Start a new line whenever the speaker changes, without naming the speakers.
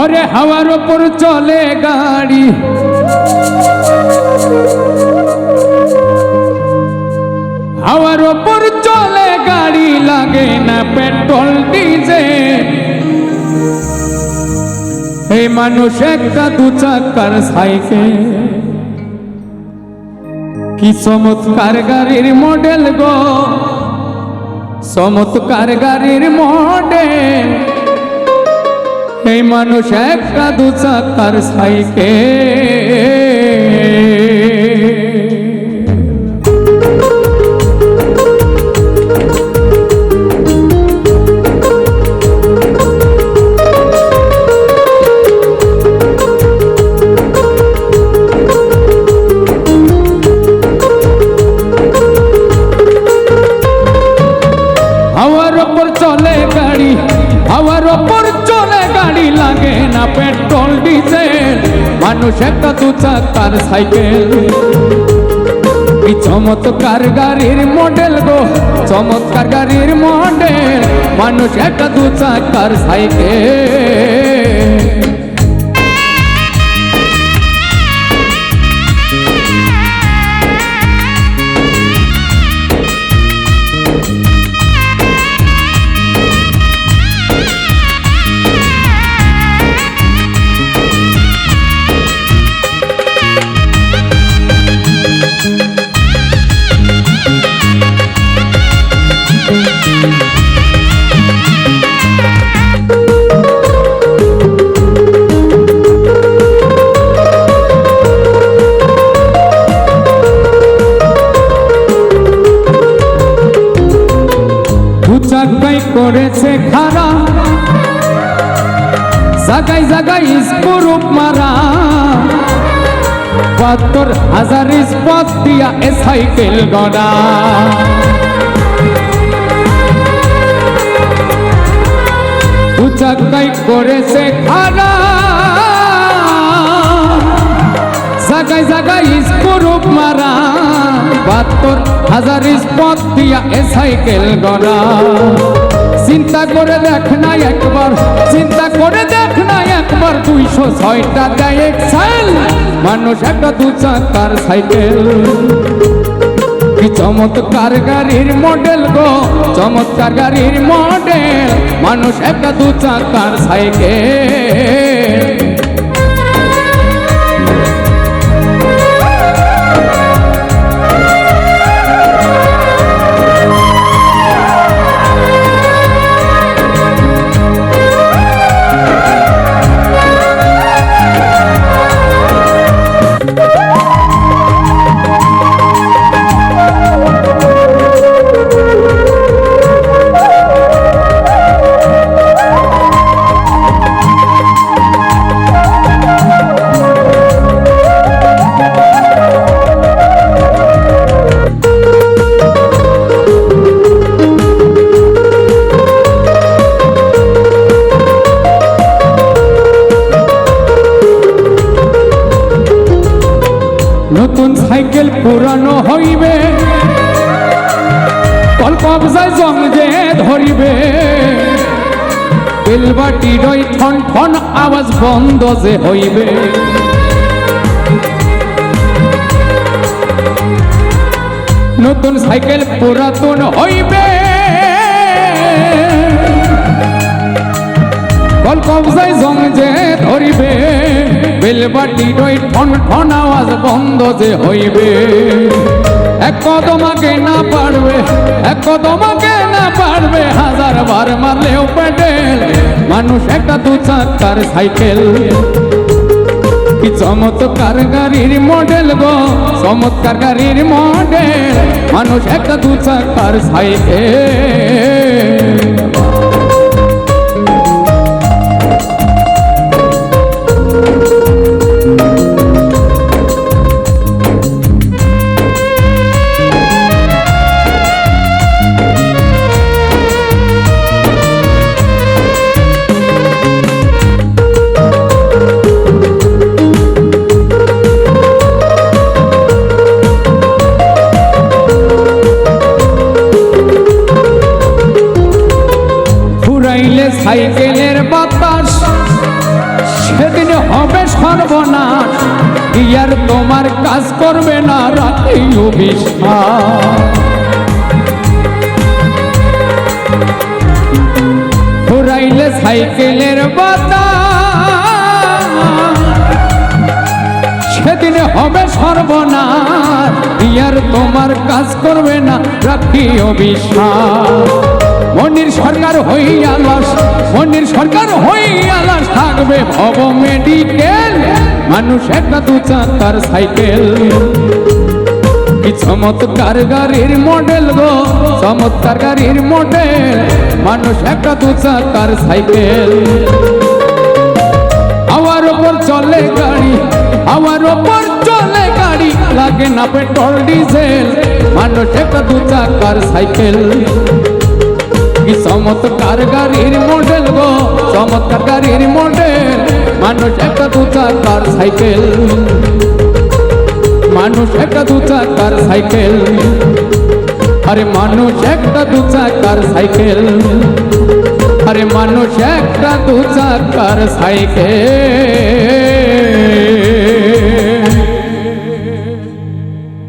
ওরে হাওয়ার ওপর চলে গাড়ি। হাওয়ার ওপর চলে গাড়ি লাগে না পেট্রোল, ডিজেল। এই মানুষ একটা দু চাকার সাইকেল। কি চমৎকার গাড়ির মডেল গো। চমৎকার গাড়ির মডেল। এই মানুষ একটা দু তার সাইকেল। গাড়ি লাগে না, পেট্রোল, ডিজেল। মানুষ একটা দু চাকার সাইকেল। চমৎকার গাড়ির মডেল গো, চমৎকার গাড়ির মডেল। মানুষ একটা দু চাকার সাইকেল। জাগাই জাগাই স্কুরুপ মারা। বাহাত্তর হাজার স্পট দিয়া এ সাইকেল গড়া। দু চাকাই করেছে খারা জাগাই জাগাই স্কুরুপ মারা। বাহাত্তর হাজার স্পট দিয়া এ সাইকেল গড়া। চিন্তা করে দেখ না একবার, চিন্তা করে দেখ না একবার, দুইশো ছয়টা দেয় এক্সেল মানুষ একটা দু চাকার সাইকেল। কি চমৎকার গাড়ির মডেল গো, চমৎকার গাড়ির মডেল। মানুষ একটা দু চাকার সাইকেল। নতুন সাইকেল পুরানো হইবে। কল্প অবজায় জং যে ধরিবে। বেলবাটি রই ঠন ঠন আওয়াজ বন্ধ যে হইবে। নতুন সাইকেল পুরাতন হইবে। কল্প অবজায় জং যে ধরিবে, বেলবাটি রই ঠন ঠন আওয়াজ বন্ধ যে হইবে। এক কদমাকে না পারবে, এক কদমাকে না পারবে, হাজার বার মারলেও পেটেল মানুষ একটা দু চাকার সাইকেল। কি চমৎকার গাড়ির মডেল গো, চমৎকার গাড়ির মডেল, মানুষ একটা দু চাকার সাইকেল। দিনের বাতাস, সেদিন হবে সর্বনাশ। ইয়ার তোমার কাজ করবে না রাতে ঘুরাইলে সাইকেলের বাতাস, সেদিন হবে সর্বনাশ। ইয়ার তোমার কাজ করবে না রাখি অভিশাস মনির সরকার হইয়া লাশ, মনির সরকার হইয়া লাশ, থাকবে ভব মেডিকেল মানুষ একটা দু চাকার সাইকেল কি চমৎকার গাড়ির মডেল গো, চমৎকার গাড়ির মডেল মানুষ একটা দু চাকার সাইকেল হাওয়ার ওপর চলে গাড়ি, হাওয়ার ওপর চলে গাড়ি, লাগে না পেট্রোল, ডিজেল। মানুষ একটা দু চাকার সাইকেল কি চমৎকার গাড়ির মডেল গো, চমৎকার গাড়ির মডেল। মানুষ একটা দু চাকার সাইকেল। মানুষ একটা দু চাকার সাইকেল। আরে মানুষ একটা দু চাকার সাইকেল। আরে মানুষ একটা দু চাকার সাইকেল।